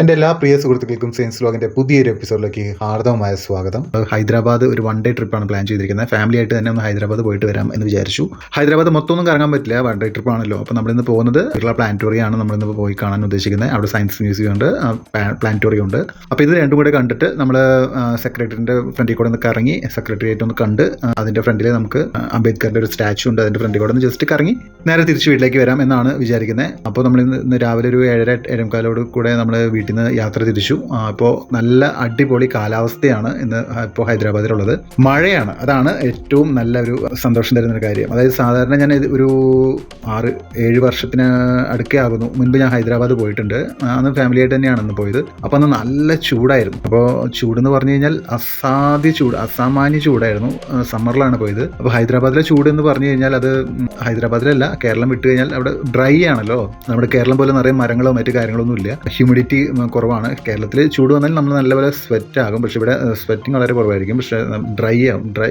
എന്റെ എല്ലാ പ്രിയ സുഹൃത്തുക്കൾക്കും സയൻസ് ലോകിന്റെ പുതിയൊരു എപ്പിസോഡിലേക്ക് ഹാർദവമായ സ്വാഗതം. ഹൈദരാബാദ് ഒരു വൺ ഡേ ട്രിപ്പാണ് പ്ലാൻ ചെയ്തിരിക്കുന്നത്. ഫാമിലി ആയിട്ട് തന്നെ ഒന്ന് ഹൈദരാബാദ് പോയിട്ട് വരാം എന്ന് വിചാരിച്ചു. ഹൈദരാബാദ് മൊത്തം ഒന്നും കറങ്ങാൻ പറ്റില്ല. വൺ ഡേ ട്രിപ്പ് ആണല്ലോ. അപ്പോൾ നമ്മളിന്ന് പോകുന്നത് കേരള പ്ലാനറ്റോറിയം ആണ് നമ്മളിന്ന് പോയി കാണാൻ ഉദ്ദേശിക്കുന്നത് അവിടെ സയൻസ് മ്യൂസിയം ഉണ്ട് പ്ലാനറ്റോറിയം ഉണ്ട്. അപ്പോൾ ഇത് രണ്ടും കൂടെ കണ്ടിട്ട് നമ്മൾ സെക്രട്ടറിന്റെ ഫ്രണ്ടിൽ കൂടെ ഒന്ന് കറങ്ങി സെക്രട്ടറിയേറ്റ് ഒന്ന് കണ്ട് അതിന്റെ ഫ്രണ്ടിൽ നമുക്ക് അംബേദ്കറിന്റെ ഒരു സ്റ്റാച്ചു ഉണ്ട് അതിന്റെ ഫ്രണ്ടിൽ കൂടെ ഒന്ന് ജസ്റ്റ് കറങ്ങി നേരെ തിരിച്ച് വീട്ടിലേക്ക് വരാം എന്നാണ് വിചാരിക്കുന്നത് അപ്പോൾ നമ്മൾ ഇന്ന് രാവിലെ ഒരു ഏഴര ഏഴേമുക്കാലോട് കൂടെ നമ്മൾ വീട്ടിൽ നിന്ന് യാത്ര തിരിച്ചു. അപ്പോൾ നല്ല അടിപൊളി കാലാവസ്ഥയാണ് ഇന്ന് ഇപ്പോൾ ഹൈദരാബാദിലുള്ളത്. മഴയാണ്. അതാണ് ഏറ്റവും നല്ല ഒരു സന്തോഷം തരുന്ന ഒരു കാര്യം. അതായത് സാധാരണ ഞാൻ ഒരു ആറ് ഏഴ് വർഷത്തിന് അടുക്കേ ആകുന്നു. മുൻപ് ഞാൻ ഹൈദരാബാദ് പോയിട്ടുണ്ട്. അന്ന് ഫാമിലി ആയിട്ട് തന്നെയാണ് അന്ന് പോയത്. അപ്പോൾ അന്ന് നല്ല ചൂടായിരുന്നു. അപ്പോൾ ചൂടെന്ന് പറഞ്ഞു കഴിഞ്ഞാൽ അസാധ്യ ചൂട് അസാമാന്യ ചൂടായിരുന്നു. സമ്മറിലാണ് പോയത്. അപ്പോൾ ഹൈദരാബാദിലെ ചൂട് എന്ന് പറഞ്ഞു കഴിഞ്ഞാൽ അത് ഹൈദരാബാദിലല്ല. കേരളം വിട്ട് കഴിഞ്ഞാൽ അവിടെ ഡ്രൈ ആണല്ലോ. നമ്മുടെ കേരളം പോലെ നിറയെ മരങ്ങളോ മറ്റു കാര്യങ്ങളൊന്നും ഇല്ല ഹ്യൂമിഡിറ്റി കുറവാണ്. കേരളത്തിൽ ചൂട് വന്നാൽ നമ്മൾ നല്ലപോലെ സ്വെറ്റ് ആകും. പക്ഷേ ഇവിടെ സ്വെറ്റിംഗ് വളരെ കുറവായിരിക്കും. പക്ഷേ ഡ്രൈ ആവും ഡ്രൈ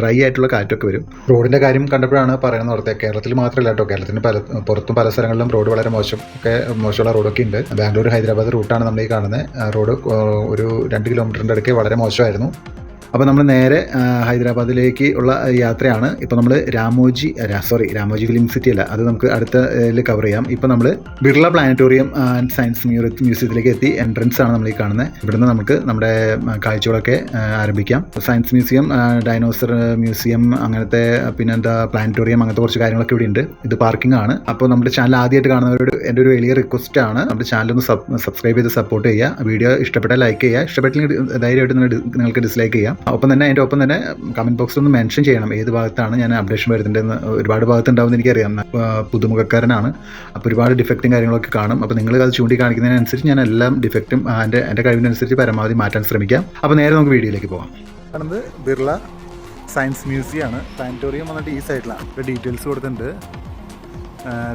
ഡ്രൈ ആയിട്ടുള്ള കാറ്റൊക്കെ വരും. റോഡിന്റെ കാര്യം കണ്ടപ്പോഴാണ് പറയുന്നത് ഓർത്തെ കേരളത്തിൽ മാത്രമല്ല കേട്ടോ. കേരളത്തിന് പല പുറത്തും പല സ്ഥലങ്ങളിലും റോഡ് വളരെ മോശം ഒക്കെ മോശമുള്ള റോഡൊക്കെ ഉണ്ട്. ബാംഗ്ലൂർ ഹൈദരാബാദ് റൂട്ടാണ് നമ്മൾ ഈ കാണുന്നത് റോഡ് ഒരു രണ്ട് കിലോമീറ്ററിന്റെ ഇടയ്ക്ക് വളരെ മോശമായിരുന്നു. അപ്പോൾ നമ്മൾ നേരെ ഹൈദരാബാദിലേക്ക് ഉള്ള യാത്രയാണ്. ഇപ്പോൾ നമ്മൾ Ramoji sorry Ramoji film city അല്ല അത് നമുക്ക് അടുത്ത കവർ ചെയ്യാം. ഇപ്പോൾ നമ്മൾ ബിർള പ്ലാനറ്റോറിയം ആൻഡ് സയൻസ് മ്യൂസിയത്തിലേക്ക് എത്തി എൻട്രൻസ് ആണ് നമ്മൾ ഈ കാണുന്നത് ഇവിടുന്ന് നമുക്ക് നമ്മുടെ കാഴ്ചകളൊക്കെ ആരംഭിക്കാം. സയൻസ് മ്യൂസിയം ഡൈനോസർ മ്യൂസിയം അങ്ങനത്തെ പിന്നെന്താ പ്ലാനറ്റോറിയം അങ്ങനത്തെ കുറച്ച് കാര്യങ്ങളൊക്കെ ഇവിടെ ഉണ്ട്. ഇത് പാർക്കിംഗ് ആണ്. അപ്പോൾ നമ്മുടെ ചാനൽ ആദ്യമായിട്ട് കാണുന്നവരോട് എന്റെ ഒരു വലിയ റിക്വസ്റ്റ് ആണ് നമ്മുടെ ചാനൽ ഒന്ന് സബ്സ്ക്രൈബ് ചെയ്ത് സപ്പോർട്ട് ചെയ്യുക. വീഡിയോ ഇഷ്ടപ്പെട്ടാൽ ലൈക്ക് ചെയ്യുക. ഇഷ്ടപ്പെട്ടില്ലെങ്കിൽ ധൈര്യമായിട്ട് നിങ്ങൾ നിങ്ങൾക്ക് ഡിസ്ലൈക്ക് ചെയ്യാം. ഒപ്പം തന്നെ അതിന്റെ ഒപ്പം തന്നെ കമന്റ് ബോക്സിൽ ഒന്ന് മെൻഷൻ ചെയ്യണം. ഏത് ഭാഗത്താണ് ഞാൻ അപ്ഡേഷൻ വരുന്നുണ്ടെന്ന് ഒരുപാട് ഭാഗത്തുണ്ടാവുമെന്ന് എനിക്കറിയാം. പുതുമുഖക്കാരനാണ്. അപ്പോൾ ഒരുപാട് ഡിഫക്റ്റും കാര്യങ്ങളൊക്കെ കാണും. അപ്പോൾ നിങ്ങൾ അത് ചൂണ്ടിക്കാണിക്കുന്നതിനനുസരിച്ച് ഞാൻ എല്ലാം ഡിഫക്റ്റും എന്റെ എന്റെ കഴിവിനനുസരിച്ച് പരമാവധി മാറ്റാൻ ശ്രമിക്കാം. അപ്പോൾ നേരെ നമുക്ക് വീഡിയോയിലേക്ക് പോകാം കാണുന്നത് ബിർള സയൻസ് മ്യൂസിയം ആണ് പ്ലാനറ്റോറിയം വന്നിട്ട് ഈ സൈഡിലാണ്. ഇപ്പോൾ ഡീറ്റെയിൽസ് കൊടുത്തിട്ടുണ്ട്.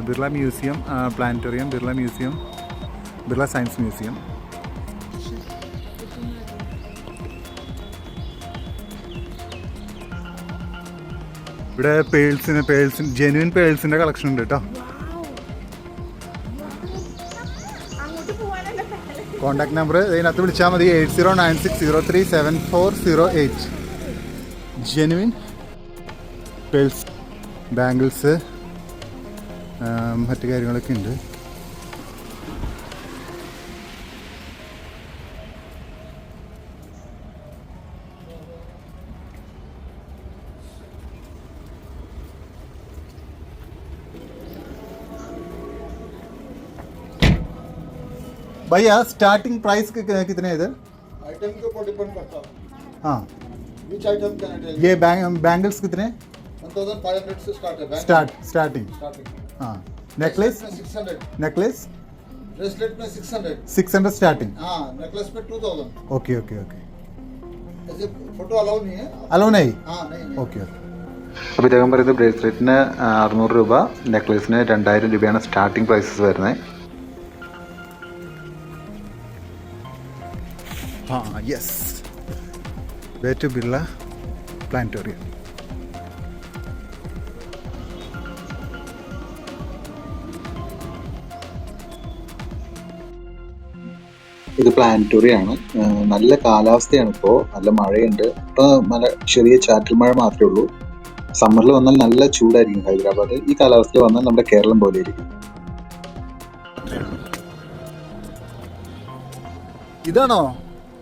Birla museum planetarium Birla museum Birla science museum. ഇവിടെ പേൾസിന് പേൾസിന് ജെനുവിൻ പേൾസിന്റെ കളക്ഷൻ ഉണ്ട് കേട്ടോ കോണ്ടാക്ട് നമ്പർ ഇതിനകത്ത് വിളിച്ചാൽ മതി. Eight zero nine six zero three seven four zero eight genuine pearls bangles മറ്റു കാര്യങ്ങളൊക്കെ ഉണ്ട്. भैया स्टार्टिंग प्राइस कितने है इधर आइटम के ऊपर डिपेंड करता है हाँ which item can I tell ये बैंग बैंगल्स कितने 1500 से स्टार्ट है बैंक स्टार्ट स्टार्टिंग स्टार्टिंग हाँ नेकलेस में 600 नेकलेस ब्रेसलेट में 600 सिक्स हंड्रेड स्टार्टिंग हाँ नेकलेस में 2000 ओके ओके ओके ऐसे फोटो अलाउ नहीं है അലോ നൈ हाँ नहीं नहीं ഓക്കെ ഓക്കെ അപ്പോൾ ഇദ്ദേഹം പറയുന്നത് ബ്രേസ്ലെറ്റിന് അറുന്നൂറ് രൂപ നെക്ലേസിന് രണ്ടായിരം രൂപയാണ് സ്റ്റാർട്ടിംഗ് പ്രൈസസ് വരുന്നത് ആ yes way to Birla planetarium ഇത് പ്ലാനറ്റോറിയാണ് നല്ല കാലാവസ്ഥയാണ് ഇപ്പോൾ നല്ല മഴയുണ്ട്. ഇപ്പോൾ നല്ല ചെറിയ ചാറ്റൽ മഴ മാത്രമേ ഉള്ളൂ. സമ്മറിൽ വന്നാൽ നല്ല ചൂടായിരിക്കും ഹൈദരാബാദ്. ഈ കാലാവസ്ഥയിൽ വന്നാൽ നമ്മുടെ കേരളം പോലെ ഇരിക്കും ഇതാണോ?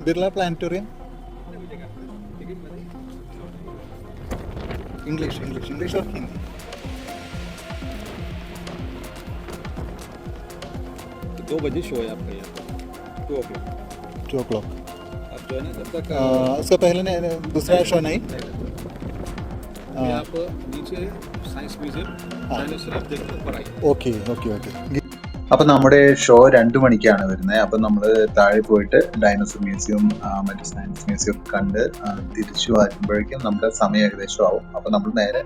Birla planetarium English English English और हिंदी तो दो बजे शो है आपका यहाँ two o'clock two o'clock आप जो है ना जब तक उसके पहले नहीं दूसरा शो नहीं। आप नीचे साइंस म्यूज़ियम आप देखते हो पढ़ाई। ओके ओके ओके അപ്പൊ നമ്മുടെ ഷോ രണ്ടു മണിക്കാണ് വരുന്നത് അപ്പൊ നമ്മൾ താഴെ പോയിട്ട് ഡൈനോസർ മ്യൂസിയം മറ്റു സയൻസ് മ്യൂസിയം കണ്ട് തിരിച്ചു വരുമ്പോഴേക്കും നമ്മുടെ സമയം ഏകദേശം ആവും. അപ്പൊ നമ്മൾ നേരെ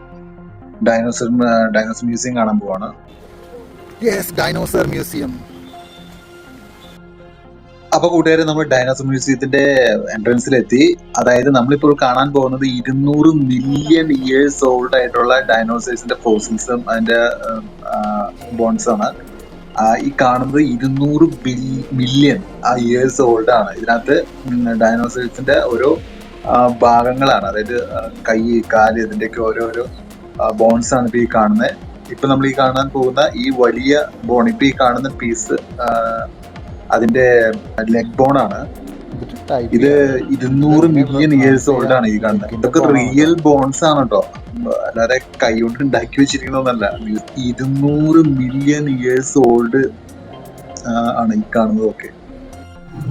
ഡൈനോസർ ഡൈനോസർ മ്യൂസിയം കാണാൻ പോവാണ്. യെസ് ഡൈനോസർ മ്യൂസിയം അപ്പൊ കൂട്ടുകാരെ നമ്മൾ ഡൈനോസർ മ്യൂസിയത്തിന്റെ എൻട്രൻസിലെത്തി അതായത് നമ്മളിപ്പോൾ കാണാൻ പോകുന്നത് ഇരുന്നൂറ് മില്യൺ ഇയേഴ്സ് ഓൾഡ് ആയിട്ടുള്ള ഡൈനോസേഴ്സിന്റെ ഫോസിൽസും അതിന്റെ ബോൺസ് ആണ്. ഈ കാണുന്നത് ഇരുന്നൂറ് മില്യൺ ഇയേഴ്സ് ഓൾഡ് ആണ്. ഇതിനകത്ത് ഡൈനോസേഴ്സിന്റെ ഓരോ ഭാഗങ്ങളാണ്. അതായത് കൈ കാൽ ഇതിന്റെയൊക്കെ ഓരോരോ ബോൺസ് ആണ് ഇപ്പൊ ഈ കാണുന്നത് ഇപ്പൊ നമ്മൾ ഈ കാണാൻ പോകുന്ന ഈ വലിയ ബോൺ ഇപ്പൊ ഈ കാണുന്ന പീസ് അതിന്റെ ലെഗ് ബോൺ ആണ്. ഇത് ഇരുന്നൂറ് മില്യൺ ഇയേഴ്സ് ഓൾഡ് ആണ് ഈ കാണുന്നത് ഇതൊക്കെ റിയൽ ബോൺസ് ആണ് കേട്ടോ അല്ലാതെ കൈകൊണ്ട് ഉണ്ടാക്കി വെച്ചിരിക്കണമെന്നല്ല ഇരുന്നൂറ് മില്യൺ ഇയേഴ്സ് ഓൾഡ് ആണ് ഈ കാണുന്നതൊക്കെ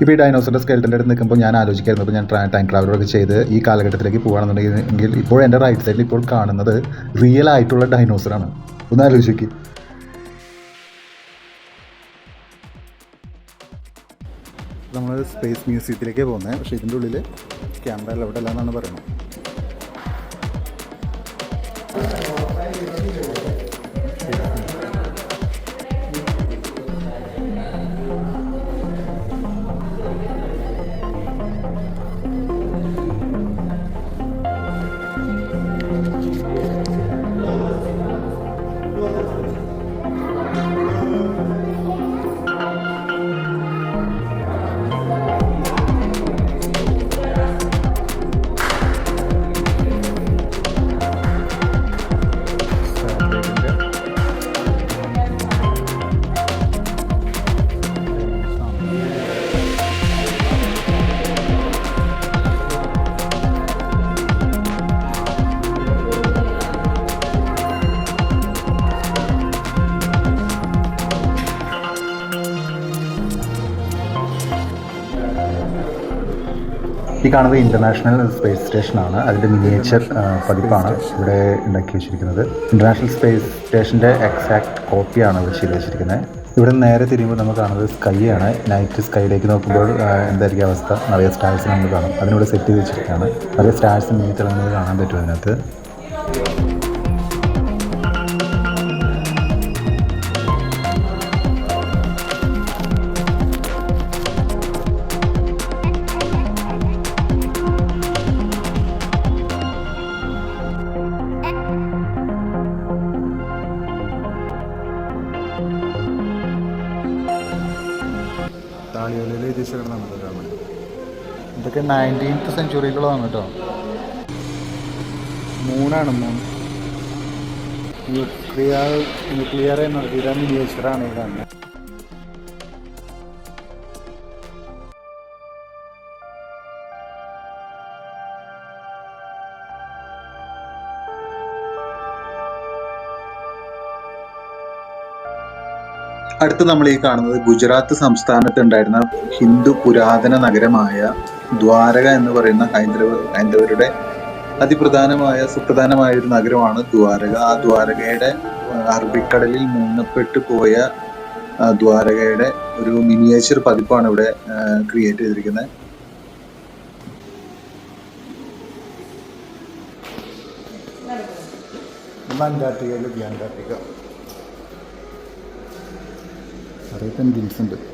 ഇപ്പോൾ ഈ ഡൈനോസറിന്റെ സ്കെൽറ്റന്റെ അടുത്ത് നിൽക്കുമ്പോൾ ഞാൻ ആലോചിക്കായിരുന്നു. ഇപ്പോൾ ഞാൻ ടൈം ട്രാവലറൊക്കെ ചെയ്ത് ഈ കാലഘട്ടത്തിലേക്ക് പോകുകയാണെന്നുണ്ടെങ്കിൽ ഇപ്പോൾ എന്റെ റൈറ്റ് സൈഡിൽ ഇപ്പോൾ കാണുന്നത് റിയൽ ആയിട്ടുള്ള ഡൈനോസറാണ് ഒന്ന് ആലോചിക്ക് നമ്മൾ സ്പേസ് മ്യൂസിയത്തിലേക്ക് പോകുന്നത് പക്ഷേ ഇതിന്റെ ഉള്ളിൽ ക്യാമറ എല്ലാം ഇവിടെ എന്നാണ് പറയുന്നത്. കാണുന്നത് ഇന്റർനാഷണൽ സ്പേസ് സ്റ്റേഷനാണ് അതിന്റെ മിനിയേച്ചർ പതിപ്പാണ് ഇവിടെ ഉണ്ടാക്കി വെച്ചിരിക്കുന്നത്. ഇന്റർനാഷണൽ സ്പേസ് സ്റ്റേഷന്റെ എക്സാക്ട് കോപ്പിയാണ് ഇവിടെ ചെയ്ത് വെച്ചിരിക്കുന്നത്. ഇവിടെ നേരെ തിരിയുമ്പോൾ നമ്മൾ കാണുന്നത് സ്കൈയാണ് നൈറ്റ് സ്കൈയിലേക്ക് നോക്കുമ്പോൾ എന്തായിരിക്കും അവസ്ഥ? നിറയെ സ്റ്റാർസ് നമ്മൾ കാണും. അതിനോട് സെറ്റ് ചെയ്ത് വെച്ചിരിക്കുകയാണ്. നിറയെ സ്റ്റാർസ് മിന്നി തിളങ്ങുന്നത് കാണാൻ പറ്റും അതിനകത്ത്. നയന്റീൻത്ത് സെഞ്ചുറിയിലുള്ളതാണ് കേട്ടോ മൂന്നാണ് മൂന്ന് ന്യൂക്ലിയർ ന്യൂക്ലിയർ എനർജിയുടെ മിനിയേച്ചറാണ് ഈ കാണുന്നത്. അടുത്ത് നമ്മൾ ഈ കാണുന്നത് ഗുജറാത്ത് സംസ്ഥാനത്ത് ഉണ്ടായിരുന്ന ഹിന്ദു പുരാതന നഗരമായ ദ്വാരക എന്ന് പറയുന്ന ഹൈന്ദവ ഹൈന്ദവരുടെ അതിപ്രധാനമായ സുപ്രധാനമായ ഒരു നഗരമാണ് ദ്വാരക. ആ ദ്വാരകയുടെ അറബിക്കടലിൽ മൂന്നപ്പെട്ട് പോയ ദ്വാരകയുടെ ഒരു മിനിയേച്ചർ പതിപ്പാണ് ഇവിടെ ക്രിയേറ്റ് ചെയ്തിരിക്കുന്നത്. അന്റാർട്ടിക്കയിലെത്തി അന്റാർട്ടിക്ക. പെൻഗിൻസ് ഉണ്ട്.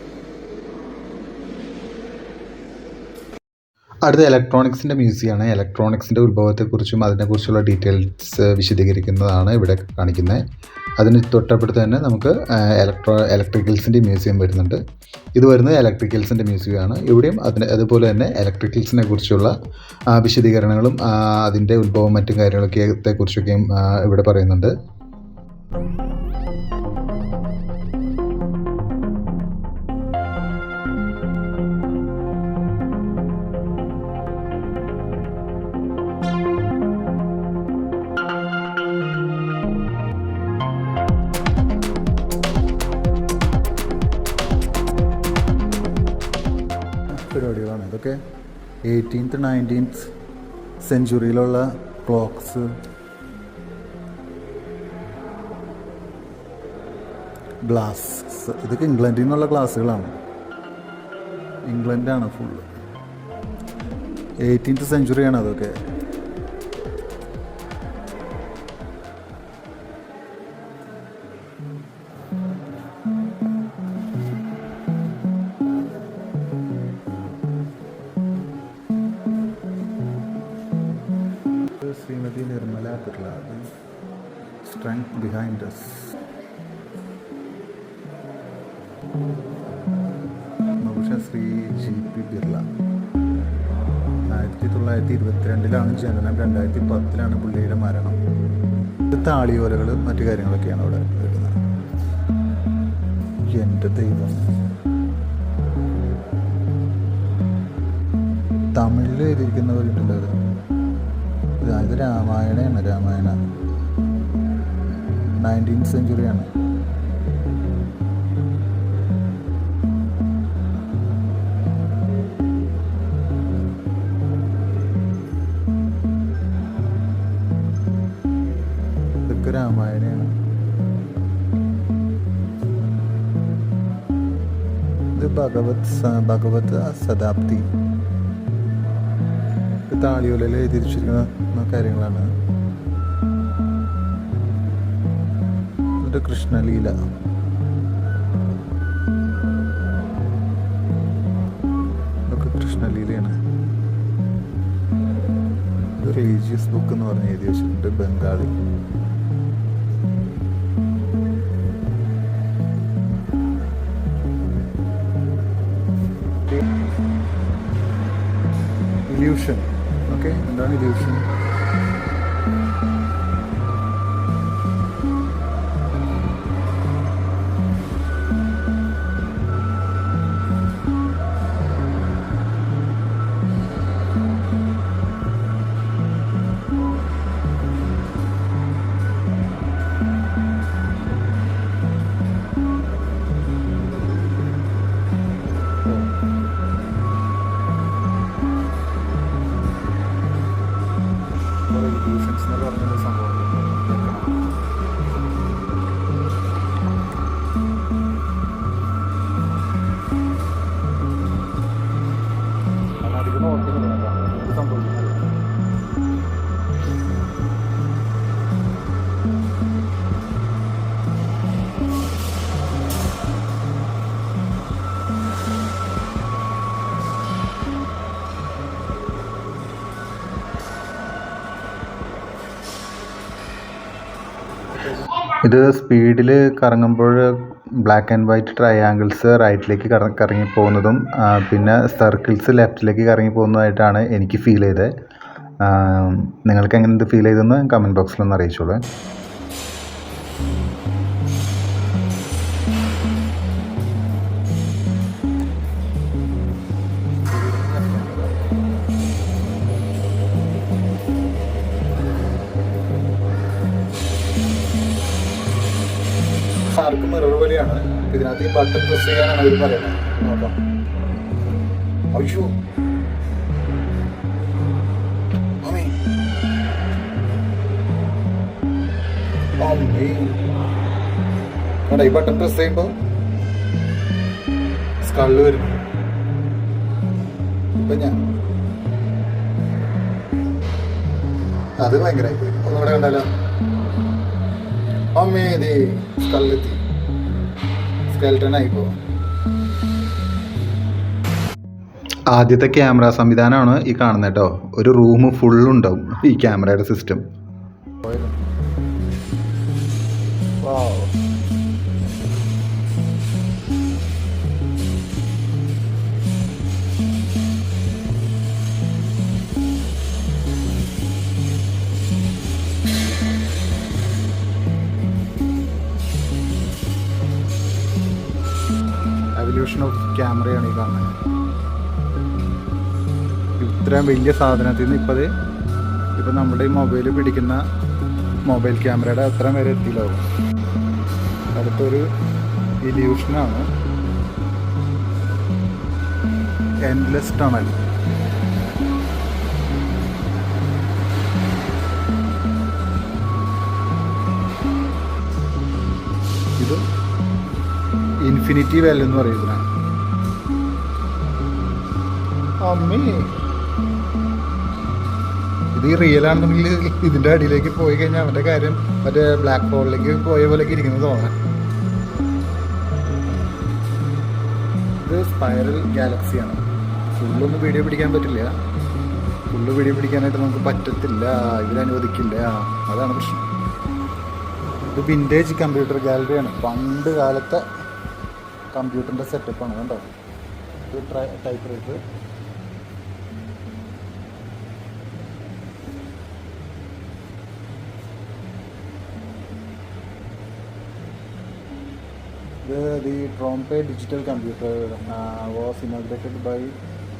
അടുത്ത ഇലക്ട്രോണിക്സിന്റെ മ്യൂസിയമാണ് ഇലക്ട്രോണിക്സിന്റെ ഉത്ഭവത്തെക്കുറിച്ചും അതിനെക്കുറിച്ചുള്ള ഡീറ്റെയിൽസ് വിശദീകരിക്കുന്നതാണ് ഇവിടെ കാണിക്കുന്നത്. അതിന് തൊട്ടപ്പുറത്ത് തന്നെ നമുക്ക് ഇലക്ട്രോ ഇലക്ട്രിക്കൽസിന്റെ മ്യൂസിയം വരുന്നുണ്ട്. ഇത് വരുന്നത് ഇലക്ട്രിക്കൽസിന്റെ മ്യൂസിയമാണ് ഇവിടെയും അതിന് അതുപോലെ തന്നെ ഇലക്ട്രിക്കൽസിനെ കുറിച്ചുള്ള വിശദീകരണങ്ങളും അതിന്റെ ഉത്ഭവം മറ്റും കാര്യങ്ങളൊക്കെ കുറിച്ചൊക്കെയും ഇവിടെ പറയുന്നുണ്ട്. എയ്റ്റീൻത്ത് നയന്റീൻത്ത് സെഞ്ചുറിയിലുള്ള ക്ലോക്സ് ഗ്ലാസ് ഇതൊക്കെ ഇംഗ്ലണ്ടിൽ നിന്നുള്ള ഗ്ലാസ്സുകളാണ് ഇംഗ്ലണ്ടാണ് ഫുള്ള് എയ്റ്റീൻത്ത് സെഞ്ചുറിയാണ് അതൊക്കെ ഇരുപത്തിരണ്ടിലാണ് ജനനം. രണ്ടായിരത്തി പത്തിലാണ് പുള്ളിയുടെ മരണം. താളിയോലകൾ മറ്റു കാര്യങ്ങളൊക്കെയാണ് അവിടെ വരുന്നത്. എന്റെ ദൈവം. തമിഴിൽ എഴുതിയിരിക്കുന്ന പോലെ ഉണ്ടല്ലോ അത്. ഇത് ഇത് രാമായണയാണ് രാമായണ നയന്റീൻ സെഞ്ചുറിയാണ് ഭഗവത് ശതാബ്ദി താളിയോലയിൽ എഴുതിയിരിച്ചിരിക്കുന്ന കാര്യങ്ങളാണ്. ഇത് കൃഷ്ണലീല. ഇതൊക്കെ കൃഷ്ണലീലയാണ്. ഇത് റിലീജിയസ് ബുക്ക് എന്ന് പറഞ്ഞ് എഴുതി വെച്ചിട്ടുണ്ട് ബംഗാളി. ഇല്യൂഷൻ ഓക്കെ എന്താണ് ഇല്യൂഷൻ ഇത് സ്പീഡിൽ കറങ്ങുമ്പോൾ ബ്ലാക്ക് ആൻഡ് വൈറ്റ് ട്രയാങ്കിൾസ് റൈറ്റിലേക്ക് കറ കറങ്ങി പോകുന്നതും പിന്നെ സർക്കിൾസ് ലെഫ്റ്റിലേക്ക് കറങ്ങി പോകുന്നതായിട്ടാണ് എനിക്ക് ഫീൽ ചെയ്തത്. നിങ്ങൾക്ക് എങ്ങനെ ഇത് ഫീൽ ചെയ്തതെന്ന് കമന്റ് ബോക്സിലൊന്ന് അറിയിച്ചോളൂ. ആർക്ക് മിറർ പോലെയാണ് ഇതിനകത്ത് ഈ ബട്ടൺ പ്രസ് ചെയ്യാനാണ് അവർ പറയുന്നത്. നോക്കാം. അയ്യോ. ഈ ബട്ടൺ പ്രസ് ചെയ്യുമ്പോ സ്കൾ വരും ഇപ്പൊ ഞാൻ. അത് ഭയങ്കരമായി ഒന്നുകൂടെ കണ്ടാലോ? അമ്മേ ദേ സ്കല്ലെത്തി സ്കെൽട്ടൺ പോകും. ആദ്യത്തെ ക്യാമറ സംവിധാനമാണ് ഈ കാണുന്നത് കേട്ടോ ഒരു റൂം ഫുള്ളുണ്ടാവും ഈ ക്യാമറയുടെ സിസ്റ്റം ക്യാമറയാണ് ഈ കാണുന്നത്. ഇത്രയും വലിയ സാധനത്തിൽ നിന്ന് ഇപ്പം അത് ഇപ്പം നമ്മുടെ ഈ മൊബൈൽ പിടിക്കുന്ന മൊബൈൽ ക്യാമറയുടെ അത്രയും വരെ എത്തിയിലാവും അടുത്തൊരു ഇല്യൂഷനാണ് എൻലെസ് ടണൽ ഇത് ഇൻഫിനിറ്റി വെൽ എന്ന് പറയുന്നതാണ് അമ്മേ ഇത് ഈ റിയൽ ആണെന്നുണ്ടെങ്കിൽ ഇതിന്റെ അടിയിലേക്ക് പോയി കഴിഞ്ഞാൽ അവന്റെ കാര്യം മറ്റേ ബ്ലാക്ക് ഹോളിലേക്ക് പോയ പോലെ ഇരിക്കുന്നത് തോന്നാൻ ഇത് സ്പൈറൽ ഗാലക്സിയാണ് ഫുള്ളൊന്നും വീഡിയോ പിടിക്കാൻ പറ്റില്ല. ഫുള്ള് വീഡിയോ പിടിക്കാനായിട്ട് നമുക്ക് പറ്റത്തില്ല. ഇവരനുവദിക്കില്ല അതാണ് പ്രശ്നം. ഇത് വിന്റേജ് കമ്പ്യൂട്ടർ ഗാലറിയാണ് പണ്ട് കാലത്തെ കമ്പ്യൂട്ടറിന്റെ സെറ്റപ്പാണ് കണ്ടോ? ഇത് typewriter The, the Trompe digital computer uh, was inaugurated by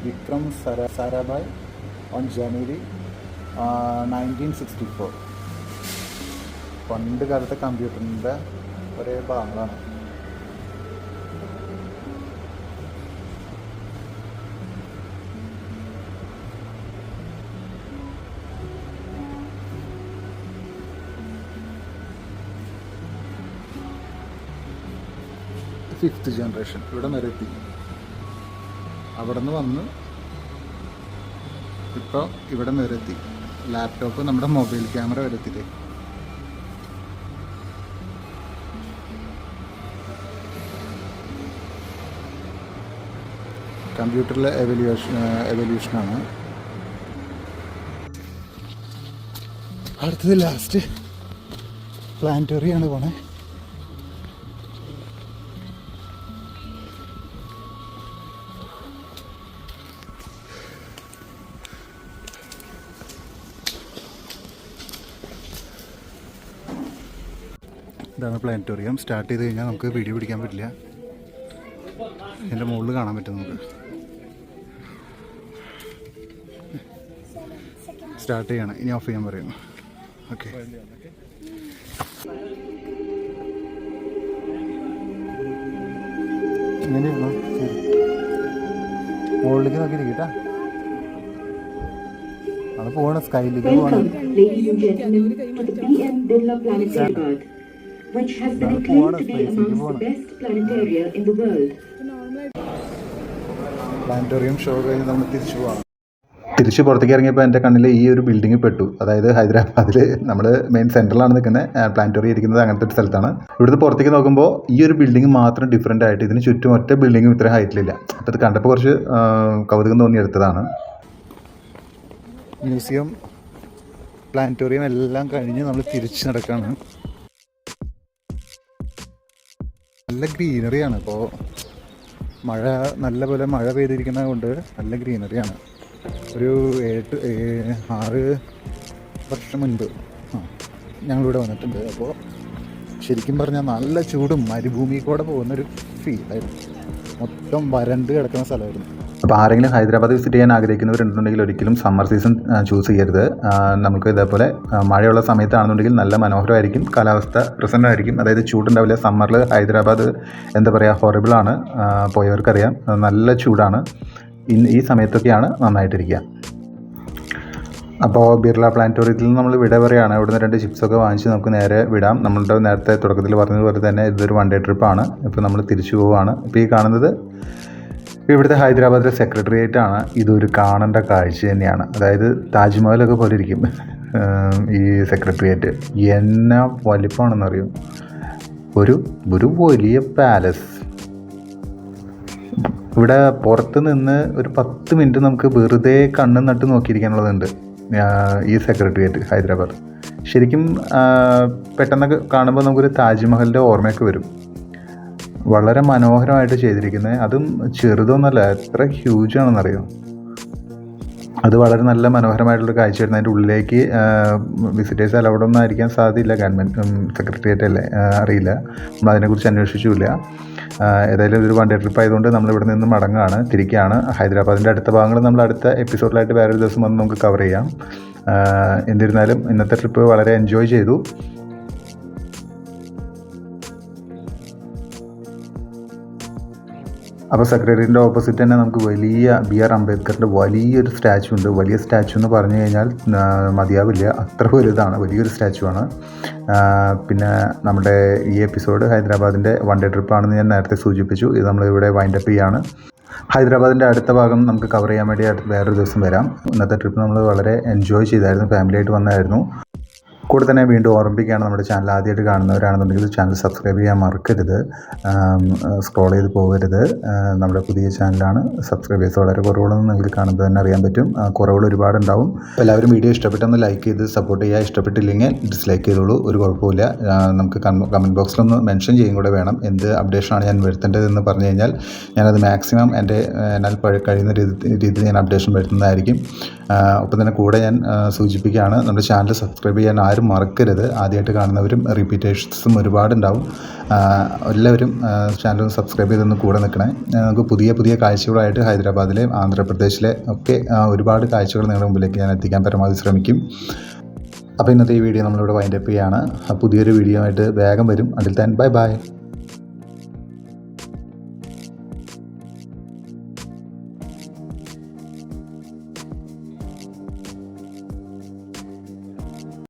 Vikram Sara, Sarabhai on January uh, 1964. പണ്ട് കാലത്തെ കമ്പ്യൂട്ടറിന്റെ ഒരേ ഭാഗങ്ങളാണ് ഫിഫ്ത്ത് ജനറേഷൻ ഇവിടെ വരെ എത്തി അവിടെ നിന്ന് വന്ന് ഇപ്പോൾ ഇവിടെ വരെ എത്തി ലാപ്ടോപ്പ് നമ്മുടെ മൊബൈൽ ക്യാമറ വരെ എത്തിയില്ലേ? കമ്പ്യൂട്ടറിലെ എവല്യൂഷൻ എവല്യൂഷനാണ് അടുത്തത് ലാസ്റ്റ് പ്ലാനറ്റോറിയാണ് പോണേ. പ്ലാനറ്റോറിയം സ്റ്റാർട്ട് ചെയ്ത് കഴിഞ്ഞാൽ നമുക്ക് വീഡിയോ പിടിക്കാൻ പറ്റില്ല. എന്റെ മുകളിൽ കാണാൻ പറ്റും നമുക്ക്. സ്റ്റാർട്ട് ചെയ്യണം. ഇനി ഓഫ് ചെയ്യാൻ പറയുന്നു. ഓക്കെ. എങ്ങനെയാണോ ശരി. മുകളിലേക്ക് കേട്ടാ. അത് പോകണം സ്കൈയിലേക്ക് പോകണം which has been acclaimed to be amongst the best planetaria in the world. Planetarium show കഴിഞ്ഞ് നമ്മൾ തിരിച്ചു പോകാം തിരിച്ച് പുറത്തേക്ക് ഇറങ്ങിയപ്പോൾ എന്റെ കണ്ണിൽ ഈ ഒരു ബിൽഡിംഗ് പെട്ടു. അതായത് ഹൈദരാബാദിൽ നമ്മൾ മെയിൻ സെന്ററിലാണ് നിൽക്കുന്നത് പ്ലാനറ്റോറിയം ഇരിക്കുന്നത് അങ്ങനത്തെ ഒരു സ്ഥലത്താണ്. ഇവിടുത്തെ പുറത്തേക്ക് നോക്കുമ്പോൾ ഈ ഒരു ബിൽഡിംഗ് മാത്രം ഡിഫറെന്റ് ആയിട്ട് ഇതിന് ചുറ്റും ഒറ്റ ബിൽഡിങ്ങും ഇത്ര ഹൈറ്റിലില്ല അപ്പോൾ ഇത് കണ്ടപ്പോൾ കുറച്ച് കൗതുകം തോന്നി എടുത്തതാണ്. മ്യൂസിയം പ്ലാനറ്റോറിയം എല്ലാം കഴിഞ്ഞ് നമ്മൾ തിരിച്ച് നടക്കുകയാണ് നല്ല ഗ്രീനറിയാണ്. അപ്പോൾ മഴ നല്ല പോലെ മഴ പെയ്തിരിക്കുന്നത് കൊണ്ട് നല്ല ഗ്രീനറിയാണ്. ഒരു ഏട്ട് ഏ- ആറ് വർഷം മുൻപ്. ആ ഞങ്ങളിവിടെ വന്നിട്ടുണ്ട്. അപ്പോൾ ശരിക്കും പറഞ്ഞാൽ നല്ല ചൂടും മരുഭൂമി കൂടെ പോകുന്നൊരു ഫീലായിരുന്നു. മൊത്തം വരണ്ട് കിടക്കുന്ന സ്ഥലമായിരുന്നു. അപ്പോൾ ആരെങ്കിലും ഹൈദരാബാദ് വിസിറ്റ് ചെയ്യാൻ ആഗ്രഹിക്കുന്നവരുണ്ടെന്നുണ്ടെങ്കിൽ ഒരിക്കലും സമ്മർ സീസൺ ചൂസ് ചെയ്യരുത്. നമുക്ക് ഇതേപോലെ മഴയുള്ള സമയത്താണെന്നുണ്ടെങ്കിൽ നല്ല മനോഹരമായിരിക്കും കാലാവസ്ഥ പ്രസന്നമായിരിക്കും. അതായത് ചൂടുണ്ടാവില്ല. സമ്മറിൽ ഹൈദരാബാദ് എന്താ പറയുക ഹൊറിബിളാണ് പോയവർക്കറിയാം. നല്ല ചൂടാണ്. ഈ സമയത്തൊക്കെയാണ് നന്നായിട്ടിരിക്കുക. അപ്പോൾ ബിർള പ്ലാനറ്റോറിയത്തിൽ നിന്ന് നമ്മൾ വിട പറയുകയാണ് ഇവിടുന്ന് രണ്ട് ചിപ്സൊക്കെ വാങ്ങിച്ച് നമുക്ക് നേരെ വിടാം. നമ്മളുടെ നേരത്തെ തുടക്കത്തിൽ പറഞ്ഞതുപോലെ തന്നെ ഇതൊരു വൺ ഡേ ട്രിപ്പാണ്. ഇപ്പോൾ നമ്മൾ തിരിച്ചു പോവുകയാണ്. ഇപ്പോൾ ഈ കാണുന്നത് ഇവിടുത്തെ ഹൈദരാബാദിലെ സെക്രട്ടേറിയറ്റ് ആണ് ഇതൊരു കാണേണ്ട കാഴ്ച തന്നെയാണ്. അതായത് താജ്മഹലൊക്കെ പോലെ ഇരിക്കും. ഈ സെക്രട്ടേറിയറ്റ് എന്നാ വലിപ്പമാണെന്നറിയും? ഒരു ഒരു വലിയ പാലസ് ഇവിടെ പുറത്ത് നിന്ന് ഒരു പത്ത് മിനിറ്റ് നമുക്ക് വെറുതെ കണ്ണും നട്ട് നോക്കിയിരിക്കാനുള്ളതുണ്ട് ഈ സെക്രട്ടേറിയറ്റ് ഹൈദരാബാദ്. ശരിക്കും പെട്ടെന്നൊക്കെ കാണുമ്പോൾ നമുക്കൊരു താജ്മഹലിന്റെ ഓർമ്മയൊക്കെ വരും. വളരെ മനോഹരമായിട്ട് ചെയ്തിരിക്കുന്നത്. അതും ചെറുതൊന്നുമല്ല എത്ര ഹ്യൂജ് ആണെന്നറിയോ? അത് വളരെ നല്ല മനോഹരമായിട്ടുള്ള കാഴ്ചയായിരുന്നു അതിന്റെ ഉള്ളിലേക്ക് വിസിറ്റേഴ്സ് അലൗഡ് ഒന്നും ആയിരിക്കാൻ സാധ്യതയില്ല. ഗവൺമെന്റ് സെക്രട്ടേറിയറ്റ് അല്ലേ? അറിയില്ല. നമ്മൾ അതിനെക്കുറിച്ച് അന്വേഷിച്ചില്ല ഏതായാലും ഇതൊരു വൺ ഡേ ട്രിപ്പ് ആയതുകൊണ്ട് നമ്മൾ ഇവിടെ നിന്ന് മടങ്ങാണ് തിരിക്കുകയാണ് ഹൈദരാബാദിന്റെ അടുത്ത ഭാഗങ്ങൾ നമ്മൾ അടുത്ത എപ്പിസോഡിലായിട്ട് വേറൊരു ദിവസം വന്ന് നമുക്ക് കവർ ചെയ്യാം. എന്നിരുന്നാലും ഇന്നത്തെ ട്രിപ്പ് വളരെ എൻജോയ് ചെയ്തു. അപ്പോൾ സെക്രട്ടേറിയറ്റിന്റെ ഓപ്പോസിറ്റ് തന്നെ നമുക്ക് വലിയ ബി ആർ അംബേദ്കറിന്റെ വലിയൊരു സ്റ്റാച്ചു ഉണ്ട്. വലിയ സ്റ്റാച്ചു എന്ന് പറഞ്ഞു കഴിഞ്ഞാൽ മതിയാവില്ല. അത്ര വലുതാണ്. വലിയൊരു സ്റ്റാച്ചു ആണ്. പിന്നെ നമ്മുടെ ഈ എപ്പിസോഡ് ഹൈദരാബാദിന്റെ വൺ ഡേ ട്രിപ്പാണെന്ന് ഞാൻ നേരത്തെ സൂചിപ്പിച്ചു. ഇത് നമ്മളിവിടെ വൈൻഡപ്പ് ചെയ്യാണ്. ഹൈദരാബാദിന്റെ അടുത്ത ഭാഗം നമുക്ക് കവർ ചെയ്യാൻ വേണ്ടി വേറൊരു ദിവസം വരാം. ഇന്നത്തെ ട്രിപ്പ് നമ്മൾ വളരെ എൻജോയ് ചെയ്തായിരുന്നു. ഫാമിലിയായിട്ട് വന്നായിരുന്നു. കൂടെ തന്നെ വീണ്ടും ഓർമ്മിപ്പിക്കുകയാണ് നമ്മുടെ ചാനൽ ആദ്യമായിട്ട് കാണുന്നവരാണെന്നുണ്ടെങ്കിൽ ചാനൽ സബ്സ്ക്രൈബ് ചെയ്യാൻ മറക്കരുത്. സ്ക്രോൾ ചെയ്ത് പോകരുത്. നമ്മുടെ പുതിയ ചാനലാണ് സബ്സ്ക്രൈബേഴ്സ് വളരെ കുറവുകളെന്ന് നിങ്ങൾക്ക് കാണുമ്പോൾ തന്നെ അറിയാൻ പറ്റും. കുറവുകൾ ഒരുപാടുണ്ടാവും. എല്ലാവരും വീഡിയോ ഇഷ്ടപ്പെട്ടെന്ന് ലൈക്ക് ചെയ്ത് സപ്പോർട്ട് ചെയ്യുക ഇഷ്ടപ്പെട്ടില്ലെങ്കിൽ ഡിസ്ലൈക്ക് ചെയ്തോളൂ. ഒരു കുഴപ്പമില്ല നമുക്ക് കമന്റ് ബോക്സിലൊന്ന് മെൻഷൻ ചെയ്യും കൂടെ വേണം. എന്ത് അപ്ഡേഷനാണ് ഞാൻ വരുത്തേണ്ടതെന്ന് പറഞ്ഞു കഴിഞ്ഞാൽ ഞാനത് മാക്സിമം എന്റെ എന്നാൽ കഴിയുന്ന രീതിയിൽ ഞാൻ അപ്ഡേഷൻ വരുത്തുന്നതായിരിക്കും. ഒപ്പം തന്നെ കൂടെ ഞാൻ സൂചിപ്പിക്കുകയാണ് നമ്മുടെ ചാനൽ സബ്സ്ക്രൈബ് ചെയ്യാൻ ആരും മറക്കരുത്. ആദ്യമായിട്ട് കാണുന്നവരും റിപ്പീറ്റേഷൻസും ഒരുപാടുണ്ടാവും. എല്ലാവരും ചാനൽ സബ്സ്ക്രൈബ് ചെയ്തൊന്ന് കൂടെ നിൽക്കണേ. നമുക്ക് പുതിയ പുതിയ കാഴ്ചകളായിട്ട് ഹൈദരാബാദിലെ ആന്ധ്രാപ്രദേശിലെ ഒക്കെ ഒരുപാട് കാഴ്ചകൾ നിങ്ങളുടെ മുമ്പിലേക്ക് ഞാൻ എത്തിക്കാൻ പരമാവധി ശ്രമിക്കും. അപ്പോൾ ഇന്നത്തെ ഈ വീഡിയോ നമ്മളിവിടെ വൈൻഡപ്പ് ചെയ്യുകയാണ് പുതിയൊരു വീഡിയോ ആയിട്ട് വേഗം വരും. അതിൽ താൻ ബൈ ബൈ